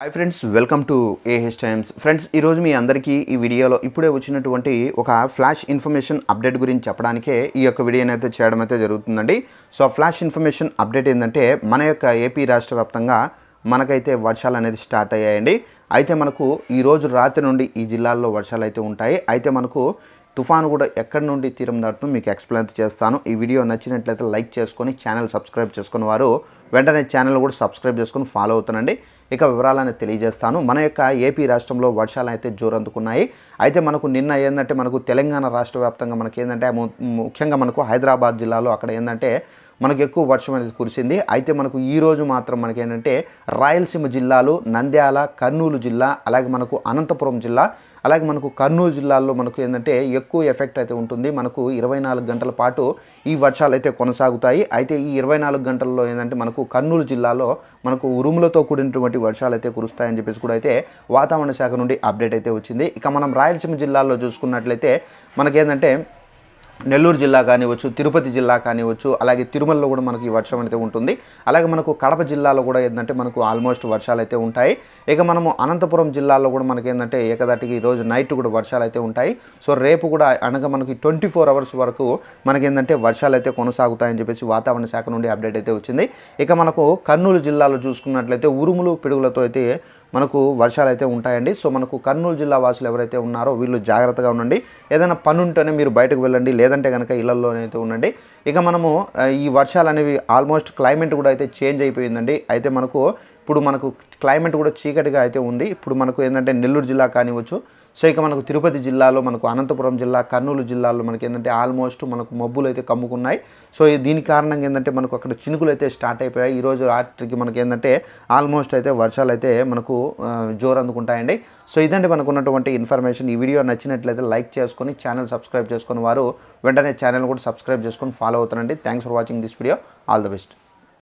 Hi friends welcome to AH times friends ఈరోజు మీ అందరికీ ఈ వీడియోలో ఇప్పుడే వచ్చినటువంటి ఒక ఫ్లాష్ ఇన్ఫర్మేషన్ అప్డేట్ గురించి చెప్పడానికే ఈ యొక్క వీడియోని అయితే చేయడం అయితే జరుగుతుందండి. సో ఆ ఫ్లాష్ ఇన్ఫర్మేషన్ అప్డేట్ ఏంటంటే మన యొక్క ఏపీ రాష్ట్ర వ్యాప్తంగా మనకైతే వర్షాలు అనేది స్టార్ట్ అయ్యాయండి. అయితే మనకు ఈ రోజు రాత్రి నుండి ఈ జిల్లాల్లో వర్షాలు అయితే ఉంటాయి. అయితే మనకు తుఫాను కూడా ఎక్కడి నుండి తీరం దాటును మీకు ఎక్స్ప్లెయిన్ చేస్తాను. ఈ వీడియో నచ్చినట్లయితే లైక్ చేసుకొని ఛానల్ సబ్స్క్రైబ్ చేసుకుని వారు వెంటనే ఛానల్ కూడా సబ్స్క్రైబ్ చేసుకొని ఫాలో అవుతానండి ఇక వివరాలను తెలియజేస్తాను. మన యొక్క ఏపీ రాష్ట్రంలో వర్షాలు అయితే జోరందుకున్నాయి. అయితే మనకు నిన్న ఏంటంటే మనకు తెలంగాణ రాష్ట్ర వ్యాప్తంగా మనకి ఏంటంటే ముఖ్యంగా మనకు హైదరాబాద్ జిల్లాలో అక్కడ ఏంటంటే మనకు ఎక్కువ వర్షం అనేది కురిసింది. అయితే మనకు ఈ రోజు మాత్రం మనకి ఏంటంటే రాయలసీమ జిల్లాలు నంద్యాల కర్నూలు జిల్లా అలాగే మనకు అనంతపురం జిల్లా అలాగే మనకు కర్నూలు జిల్లాల్లో మనకు ఏంటంటే ఎక్కువ ఎఫెక్ట్ అయితే ఉంటుంది. మనకు ఇరవై నాలుగు గంటల పాటు ఈ వర్షాలు అయితే కొనసాగుతాయి. అయితే ఈ ఇరవై నాలుగు గంటల్లో ఏంటంటే మనకు కర్నూలు జిల్లాలో మనకు ఉరుములతో కూడినటువంటి వర్షాలు అయితే కురుస్తాయని చెప్పేసి కూడా అయితే వాతావరణ శాఖ నుండి అప్డేట్ అయితే వచ్చింది. ఇక మనం రాయలసీమ జిల్లాలో చూసుకున్నట్లయితే మనకేంటంటే నెల్లూరు జిల్లా కానివచ్చు తిరుపతి జిల్లా కానివచ్చు అలాగే తిరుమలలో కూడా మనకి వర్షం అయితే ఉంటుంది. అలాగే మనకు కడప జిల్లాలో కూడా ఏంటంటే మనకు ఆల్మోస్ట్ వర్షాలు అయితే ఉంటాయి. ఇక మనము అనంతపురం జిల్లాలో కూడా మనకి ఏంటంటే ఏకదాటికి ఈ రోజు నైట్ కూడా వర్షాలు అయితే ఉంటాయి. సో రేపు కూడా అనగా మనకి ట్వంటీ ఫోర్ అవర్స్ వరకు మనకి ఏంటంటే వర్షాలు అయితే కొనసాగుతాయని చెప్పేసి వాతావరణ శాఖ నుండి అప్డేట్ అయితే వచ్చింది. ఇక మనకు కర్నూలు జిల్లాలో చూసుకున్నట్లయితే ఉరుములు పిడుగులతో అయితే మనకు వర్షాలు అయితే ఉంటాయండి. సో మనకు కర్నూలు జిల్లా వాసులు ఎవరైతే ఉన్నారో వీళ్ళు జాగ్రత్తగా ఉండండి. ఏదైనా పని ఉంటేనే మీరు బయటకు వెళ్ళండి. లేదంటే కనుక ఇళ్ళలోనైతే ఉండండి. ఇక మనము ఈ వర్షాలు అనేవి ఆల్మోస్ట్ క్లైమేట్ కూడా అయితే చేంజ్ అయిపోయిందండి. అయితే మనకు ఇప్పుడు మనకు క్లైమేట్ కూడా చీకటిగా అయితే ఉంది. ఇప్పుడు మనకు ఏంటంటే నెల్లూరు జిల్లా కానివచ్చు సో ఇక మనకు తిరుపతి జిల్లాలో మనకు అనంతపురం జిల్లా కర్నూలు జిల్లాలో మనకి ఏంటంటే ఆల్మోస్ట్ మనకు మబ్బులు అయితే కమ్ముకున్నాయి. సో దీని కారణంగా ఏంటంటే మనకు అక్కడ చినుకులు అయితే స్టార్ట్ అయిపోయాయి ఈరోజు రాత్రికి మనకి ఏంటంటే ఆల్మోస్ట్ అయితే వర్షాలు అయితే మనకు జోరు అందుకుంటాయండి. సో ఇదండి మనకు ఉన్నటువంటి ఇన్ఫర్మేషన్ ఈ వీడియో నచ్చినట్లయితే లైక్ చేసుకొని ఛానల్ సబ్స్క్రైబ్ చేసుకుని వారు వెంటనే ఛానల్ కూడా సబ్స్క్రైబ్ చేసుకొని ఫాలో అవుతారండి thanks for watching this video all the best